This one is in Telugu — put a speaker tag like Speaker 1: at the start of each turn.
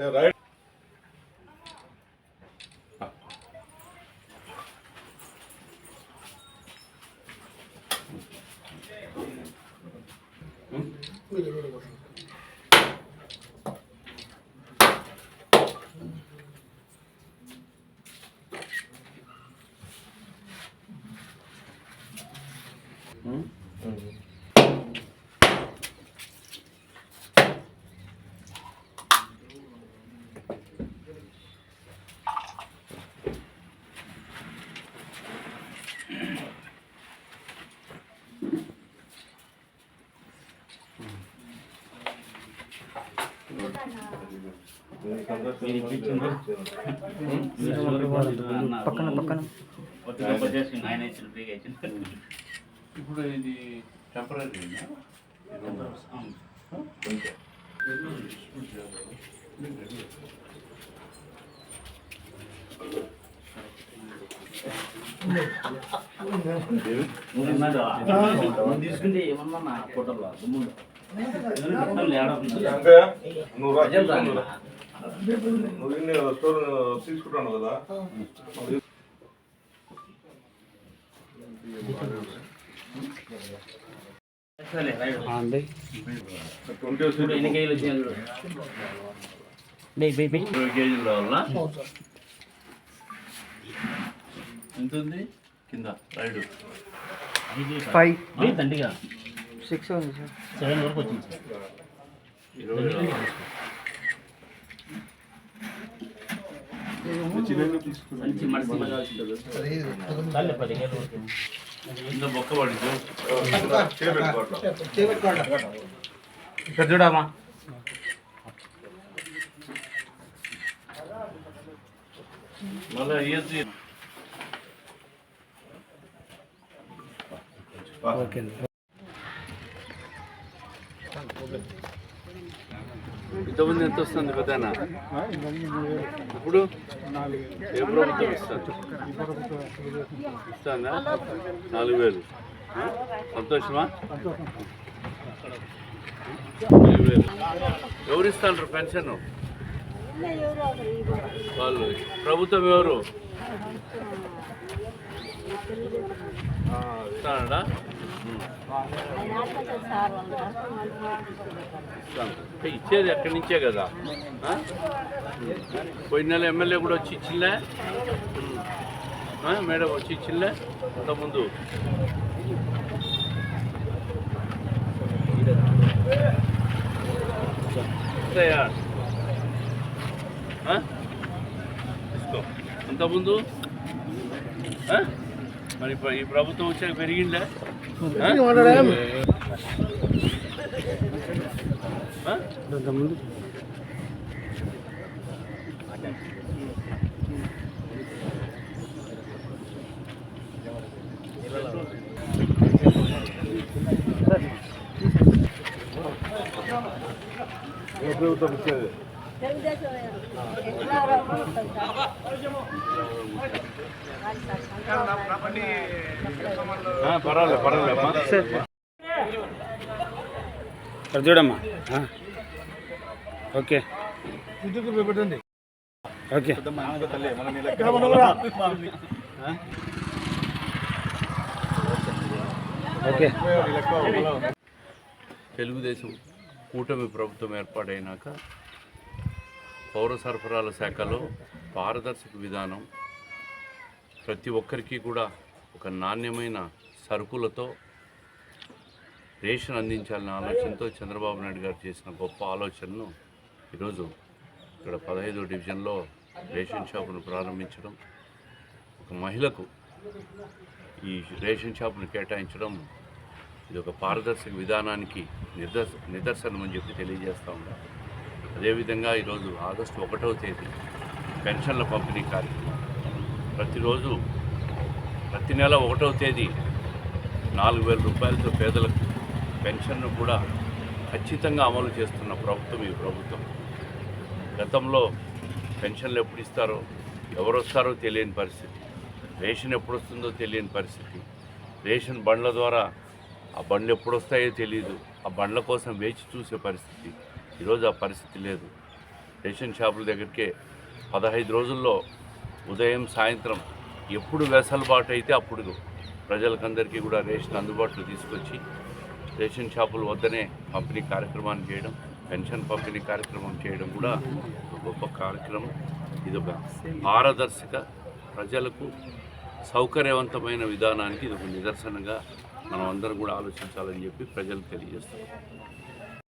Speaker 1: Yeah, right. పక్కన పక్కన
Speaker 2: ఇప్పుడు ఇది టెంపరీ
Speaker 1: తీసుకుంటే ఏమన్నా ఫోటోలో దుమ్ము
Speaker 3: నువ్వు ఇన్ని స్టోర్ తీసుకుంటాను కదా.
Speaker 1: ఎన్ని కేజీలు వచ్చినాయి
Speaker 2: ఇరవై కావాలా ఎంత ఉంది? కింద రైడు
Speaker 4: ఫైవ్
Speaker 1: దండిగా
Speaker 4: సిక్స్ ఉంది సార్.
Speaker 1: సెవెన్ వరకు. వచ్చింది మడిసి మళ్ళీ వచ్చింది చాలే పది కేజీలు వరకు.
Speaker 2: కింద బొక్క పడింది
Speaker 3: చేపెట్టుకోవట్లా
Speaker 4: ఇక్కడ చూడమ్మా
Speaker 2: మళ్ళీ ఇయర్స్
Speaker 4: ఓకే
Speaker 2: ఇంతమంది ఎంత వస్తుంది పెద్దనా? ఇప్పుడు? ఏ ప్రభుత్వం ఇస్తుంది? ఇస్తుందా? నాలుగు వేలు సంతోషమా? నాలుగు వేలు ఎవరు ఇస్తారు పెన్షన్? వాళ్ళు. ప్రభుత్వం ఎవరు? ఇస్తాడా ఇచ్చేది ఎక్కడి నుంచే కదా. పోయిన నెల ఎమ్మెల్యే కూడా వచ్చి ఇచ్చిందే? మేడం వచ్చి ఇచ్చిందే? అంతకుముందు ఇస్తాయా? ఆ? తీసుకో. అంతకుముందు మరి ఈ ప్రభుత్వం వచ్చాక పెరిగిందా?
Speaker 3: ప్రభుత్వం ఇచ్చేది?
Speaker 2: పర్వాలేదు పర్వాలేదు అమ్మా
Speaker 4: ఇక్కడ చూడమ్మా ఆ. ఓకే ఓకే ఓకే
Speaker 2: తెలుగుదేశం కూటమి ప్రభుత్వం ఏర్పాటైనాక పౌర సరఫరాల శాఖలో పారదర్శక విధానం ప్రతి ఒక్కరికి కూడా ఒక నాణ్యమైన సరుకులతో రేషన్ అందించాలనే ఆలోచనతో చంద్రబాబు నాయుడు గారు చేసిన గొప్ప ఆలోచనను ఈరోజు ఇక్కడ పదహైదో డివిజన్లో రేషన్ షాపును ప్రారంభించడం ఒక మహిళకు ఈ రేషన్ షాపును కేటాయించడం ఇది ఒక పారదర్శక విధానానికి నిదర్శ నిదర్శనం అని చెప్పి తెలియజేస్తూ ఉన్నాం అదేవిధంగా ఈరోజు ఆగస్టు ఒకటవ తేదీ పెన్షన్ల పంపిణీ కార్యక్రమం. ప్రతిరోజు ప్రతి నెల ఒకటవ తేదీ నాలుగు వేల రూపాయలతో పేదలకు పెన్షన్ను కూడా ఖచ్చితంగా అమలు చేస్తున్న ప్రభుత్వం ఈ ప్రభుత్వం. గతంలో పెన్షన్లు ఎప్పుడు ఇస్తారో ఎవరు వస్తారో తెలియని పరిస్థితి. రేషన్ ఎప్పుడు వస్తుందో తెలియని పరిస్థితి. రేషన్ బండ్ల ద్వారా ఆ బండ్లు ఎప్పుడు వస్తాయో తెలియదు ఆ బండ్ల కోసం వేచి చూసే పరిస్థితి. ఈరోజు ఆ పరిస్థితి లేదు. రేషన్ షాపుల దగ్గరికే పదహైదు రోజుల్లో ఉదయం సాయంత్రం ఎప్పుడు వెసలుబాటు అయితే అప్పుడు ప్రజలకందరికీ కూడా రేషన్ అందుబాటులో తీసుకొచ్చి రేషన్ షాపుల వద్దనే పంపిణీ కార్యక్రమాన్ని చేయడం పెన్షన్ పంపిణీ కార్యక్రమం చేయడం కూడా గొప్ప కార్యక్రమం. ఇది ఒక పారదర్శక ప్రజలకు సౌకర్యవంతమైన విధానానికి ఇది ఒక నిదర్శనంగా మనం అందరం కూడా ఆలోచించాలని చెప్పి ప్రజలకు తెలియజేస్తాం